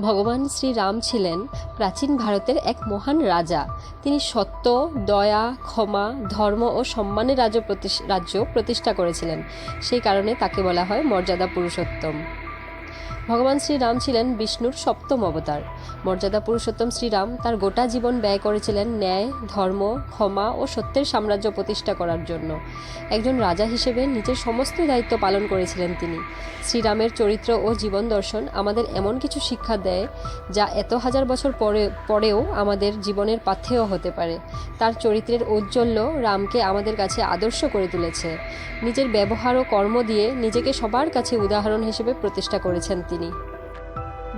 ভগবান শ্রীরাম ছিলেন প্রাচীন ভারতের এক মহান রাজা। তিনি সত্য, দয়া, ক্ষমা, ধর্ম ও সম্মানের রাজ্য রাজ্য প্রতিষ্ঠা করেছিলেন। সেই কারণে তাকে বলা হয় মর্যাদা পুরুষোত্তম। ভগবান শ্রীরাম ছিলেন বিষ্ণুর সপ্তম অবতার। মর্যাদা পুরুষোত্তম শ্রীরাম তার গোটা জীবন ব্যয় করেছিলেন ন্যায়, ধর্ম, ক্ষমা ও সত্যের সাম্রাজ্য প্রতিষ্ঠা করার জন্য। একজন রাজা হিসেবে নিজের সমস্ত দায়িত্ব পালন করেছিলেন তিনি। শ্রীরামের চরিত্র ও জীবন দর্শন আমাদের এমন কিছু শিক্ষা দেয়, যা এত হাজার বছর পরে, পরেও আমাদের জীবনের পাথেয় হতে পারে। তার চরিত্রের ঔজ্জ্বল্য রামকে আমাদের কাছে আদর্শ করে তুলেছে। নিজের ব্যবহার ও কর্ম দিয়ে নিজেকে সবার কাছে উদাহরণ হিসেবে প্রতিষ্ঠা করেছেন তিনি।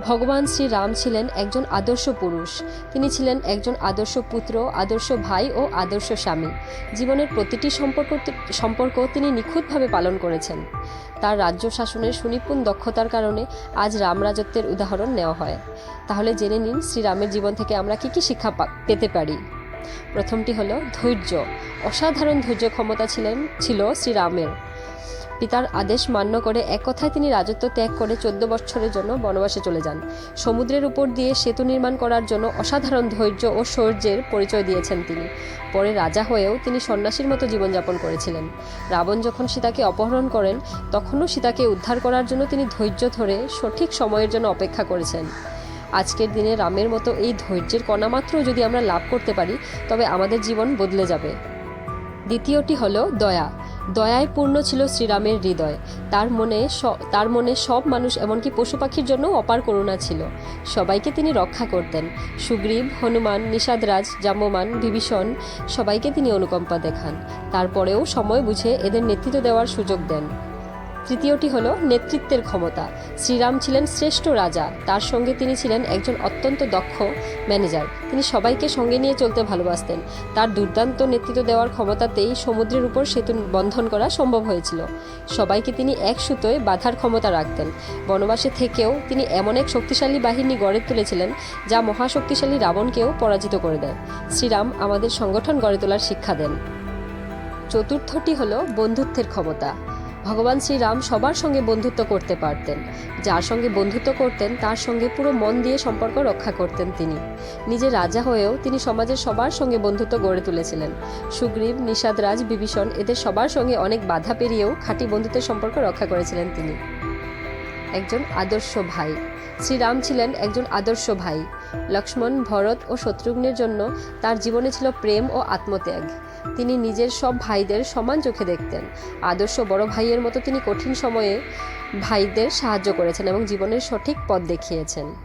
ভগবান শ্রী রাম ছিলেন একজন আদর্শ পুরুষ। তিনি ছিলেন একজন আদর্শ পুত্র, আদর্শ ভাই ও আদর্শ স্বামী। জীবনের প্রতিটি সম্পর্ক সম্পর্ক তিনি নিখুঁতভাবে পালন করেছেন। তার রাজ্য শাসনের সুনিপুণ দক্ষতার কারণে আজ রাম রাজত্বের উদাহরণ নেওয়া হয়। তাহলে জেনে নিন শ্রীরামের জীবন থেকে আমরা কি কি শিক্ষা পেতে পারি। প্রথমটি হলো ধৈর্য। অসাধারণ ধৈর্য ক্ষমতা ছিলেন ছিল শ্রীরামের পিতার আদেশ মান্য করে এক কথায় তিনি রাজত্ব ত্যাগ করে চোদ্দ বছরের জন্য বনবাসে চলে যান। সমুদ্রের উপর দিয়ে সেতু নির্মাণ করার জন্য অসাধারণ ধৈর্য ও শৌর্যের পরিচয় দিয়েছেন তিনি। পরে রাজা হয়েও তিনি সন্ন্যাসীর মতো জীবনযাপন করেছিলেন। রাবণ যখন সীতাকে অপহরণ করেন, তখনও সীতাকে উদ্ধার করার জন্য তিনি ধৈর্য ধরে সঠিক সময়ের জন্য অপেক্ষা করেছেন। আজকের দিনে রামের মতো এই ধৈর্যের কণামাত্র যদি আমরা লাভ করতে পারি, তবে আমাদের জীবন বদলে যাবে। দ্বিতীয়টি হল দয়া। দয়ায় পূর্ণ ছিল শ্রীরামের হৃদয়। তার মনে তার মনে সব মানুষ এমনকি পশু পাখির জন্য অপার করুণা ছিল। সবাইকে তিনি রক্ষা করতেন। সুগ্রীব, হনুমান, নিষাদরাজ, জাম্যমান, বিভীষণ, সবাইকে তিনি অনুকম্পা দেখান। তারপরেও সময় বুঝে এদের নেতৃত্ব দেওয়ার সুযোগ দেন। তৃতীয়টি হলো নেতৃত্বের ক্ষমতা। শ্রীরাম ছিলেন শ্রেষ্ঠ রাজা। তার সঙ্গে তিনি ছিলেন একজন অত্যন্ত দক্ষ ম্যানেজার। তিনি সবাইকে সঙ্গে নিয়ে চলতে ভালোবাসতেন। তার দুর্দান্ত নেতৃত্ব দেওয়ার ক্ষমতাতেই সমুদ্রের উপর সেতু বন্ধন করা সম্ভব হয়েছিল। সবাইকে তিনি এক সুতোয় বাধার ক্ষমতা রাখতেন। বনবাসে থেকেও তিনি এমন এক শক্তিশালী বাহিনী গড়ে তুলেছিলেন, যা মহাশক্তিশালী রাবণকেও পরাজিত করে দেয়। শ্রীরাম আমাদের সংগঠন গড়ে তোলার শিক্ষা দেন। চতুর্থটি হলো বন্ধুত্বের ক্ষমতা। ভগবান শ্রীরাম সবার সঙ্গে বন্ধুত্ব করতে পারতেন। যার সঙ্গে বন্ধুত্ব করতেন, তার সঙ্গে পুরো মন দিয়ে সম্পর্ক রক্ষা করতেন তিনি। নিজে রাজা হয়েও তিনি সমাজের সবার সঙ্গে বন্ধুত্ব গড়ে তুলেছিলেন। সুগ্রীব, নিষাদরাজ, বিভীষণ এদের সবার সঙ্গে অনেক বাধা পেরিয়েও খাঁটি বন্ধুত্বের সম্পর্ক রক্ষা করেছিলেন তিনি। একজন আদর্শ ভাই। শ্রীরাম ছিলেন একজন আদর্শ ভাই। লক্ষ্মণ, ভরত ও শত্রুঘ্নের জন্য তার জীবনে ছিল প্রেম ও আত্মত্যাগ। তিনি নিজের সব ভাইদের সমান চোখে দেখতেন। আদর্শ বড় ভাইয়ের মতো তিনি কঠিন সময়ে ভাইদের সাহায্য করেছেন এবং জীবনের সঠিক পথ দেখিয়েছেন।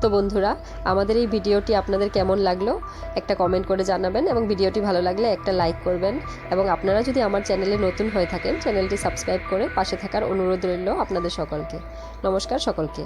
তো বন্ধুরা, আমাদের এই ভিডিওটি আপনাদের কেমন লাগল? একটা কমেন্ট করে জানাবেন এবং ভিডিওটি ভালো লাগলে একটা লাইক করবেন। এবং আপনারা যদি আমার চ্যানেলে নতুন হয়ে থাকেন চ্যানেলটি সাবস্ক্রাইব করে পাশে থাকার অনুরোধ রইল আপনাদের সকলকে। নমস্কার সকলকে।